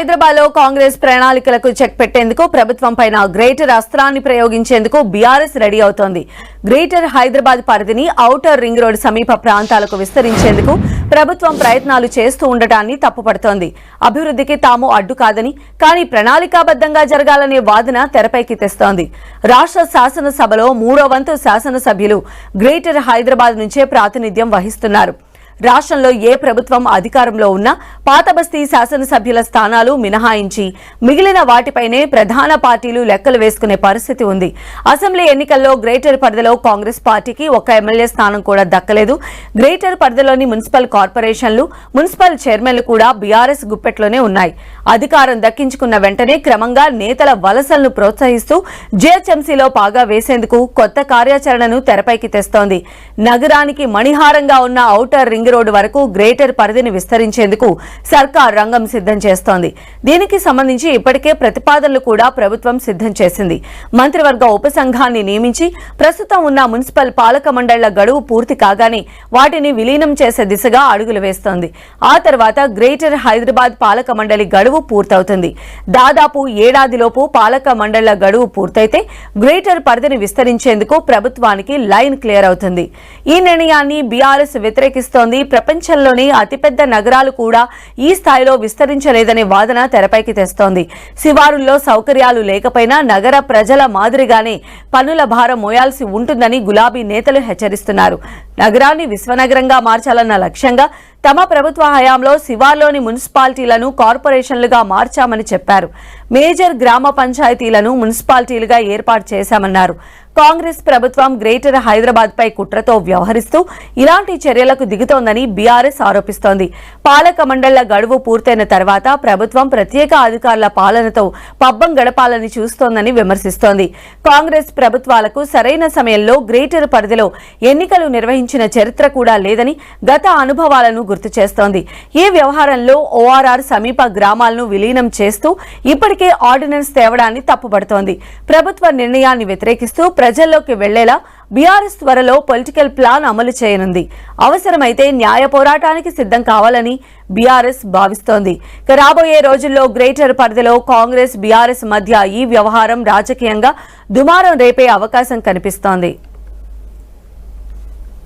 హైదరాబాద్లో కాంగ్రెస్ ప్రణాళికలకు చెక్ పెట్టేందుకు ప్రభుత్వం పైన గ్రేటర్ అస్త్రాన్ని ప్రయోగించేందుకు బీఆర్ఎస్ రెడీ అవుతోంది. గ్రేటర్ హైదరాబాద్ పరిధిని ఔటర్ రింగ్ రోడ్ సమీప ప్రాంతాలకు విస్తరించేందుకు ప్రభుత్వం ప్రయత్నాలు చేస్తూ ఉండటాన్ని తప్పుపడుతోంది. అభివృద్ధికి తాము అడ్డు కాదని కానీ ప్రణాళికాబద్ధంగా జరగాలనే వాదన తెరపైకి తెస్తోంది. రాష్ట్ర శాసనసభలో మూడో వంతు శాసనసభ్యులు గ్రేటర్ హైదరాబాద్ నుంచే ప్రాతినిధ్యం వహిస్తున్నారు. రాష్ట్రంలో ఏ ప్రభుత్వం అధికారంలో ఉన్నా పాతబస్తీ శాసనసభ్యుల స్థానాలు మినహాయించి మిగిలిన వాటిపైనే ప్రధాన పార్టీలు లెక్కలు వేసుకునే పరిస్థితి ఉంది. అసెంబ్లీ ఎన్నికల్లో గ్రేటర్ పరిధిలో కాంగ్రెస్ పార్టీకి ఒక్క ఎమ్మెల్యే స్థానం కూడా దక్కలేదు. గ్రేటర్ పరిధిలోని మున్సిపల్ కార్పొరేషన్లు మున్సిపల్ చైర్మన్లు కూడా బీఆర్ఎస్ గుప్పెట్లోనే ఉన్నాయి. అధికారం దక్కించుకున్న వెంటనే క్రమంగా నేతల వలసలను ప్రోత్సహిస్తూ జీహెచ్ఎంసీలో పాగా వేసేందుకు కొత్త కార్యాచరణను తెరపైకి తెస్తోంది. నగరానికి మణిహారంగా ఉన్న ఔటర్ రింగ్ రోడ్డు వరకు గ్రేటర్ పరిధిని విస్తరించేందుకు సర్కార్ రంగం సిద్ధం చేస్తోంది. దీనికి సంబంధించి ఇప్పటికే ప్రతిపాదనలు కూడా ప్రభుత్వం సిద్ధం చేసింది. మంత్రివర్గ ఉపసంఘాన్ని నియమించి ప్రస్తుతం ఉన్న మున్సిపల్ పాలక మండళ్ళ గడువు పూర్తి కాగానే వాటిని విలీనం చేసే దిశగా అడుగులు వేస్తోంది. ఆ తర్వాత గ్రేటర్ హైదరాబాద్ పాలక మండలి గడువు పూర్తవుతుంది. దాదాపు ఏడాదిలోపు పాలక మండళ్ళ గడువు పూర్తయితే గ్రేటర్ పరిధిని విస్తరించేందుకు ప్రభుత్వానికి లైన్ క్లియర్ అవుతుంది. ఈ నిర్ణయాన్ని బీఆర్ఎస్ వ్యతిరేకిస్తోంది ప్రపంచంలోని అతిపెద్ద నగరాలు కూడా ఈ స్థాయిలో విస్తరించలేదనే వాదన తెరపైకి తెస్తోంది. శివారుల్లో సౌకర్యాలు లేకపోయినా నగర ప్రజల మాదిరిగానే పనుల భారం మోయాల్సి ఉంటుందని గులాబీ నేతలు హెచ్చరిస్తున్నారు. నగరాన్ని విశ్వనగరంగా మార్చాలన్న లక్ష్యంగా తమ ప్రభుత్వ హయాంలో శివార్లోని మున్సిపాలిటీలను కార్పొరేషన్లుగా మార్చామని చెప్పారు. మేజర్ గ్రామ పంచాయతీలను మున్సిపాలిటీలుగా ఏర్పాటు చేశామన్నారు. కాంగ్రెస్ ప్రభుత్వం గ్రేటర్ హైదరాబాద్ పై కుట్రతో వ్యవహరిస్తూ ఇలాంటి చర్యలకు దిగుతోందని బీఆర్ఎస్ ఆరోపిస్తోంది. పాలక మండళ్ళ గడువు పూర్తయిన తర్వాత ప్రభుత్వం ప్రత్యేక అధికారుల పాలనతో పబ్బం గడపాలని చూస్తోందని విమర్శిస్తోంది. కాంగ్రెస్ ప్రభుత్వాలకు సరైన సమయంలో గ్రేటర్ పరిధిలో ఎన్నికలు నిర్వహించిన చరిత్ర కూడా లేదని గత అనుభవాలను గుర్తు చేస్తోంది. ఈ వ్యవహారంలో ఓఆర్ఆర్ సమీప గ్రామాలను విలీనం చేస్తూ ఇప్పటికే ఆర్డినెన్స్ తేవడాన్ని తప్పుపడుతోంది ప్రభుత్వ నిర్ణయాన్ని వ్యతిరేకిస్తూ ప్రజల్లోకి వెళ్ళేలా బీఆర్ఎస్ త్వరలో పొలిటికల్ ప్లాన్ అమలు చేయనుంది. అవసరమైతే న్యాయ పోరాటానికి సిద్ధం కావాలని బీఆర్ఎస్ భావిస్తోంది. రాబోయే రోజుల్లో గ్రేటర్ పరిధిలో కాంగ్రెస్ బీఆర్ఎస్ మధ్య ఈ వ్యవహారం రాజకీయంగా దుమారం రేపే అవకాశం కనిపిస్తోంది.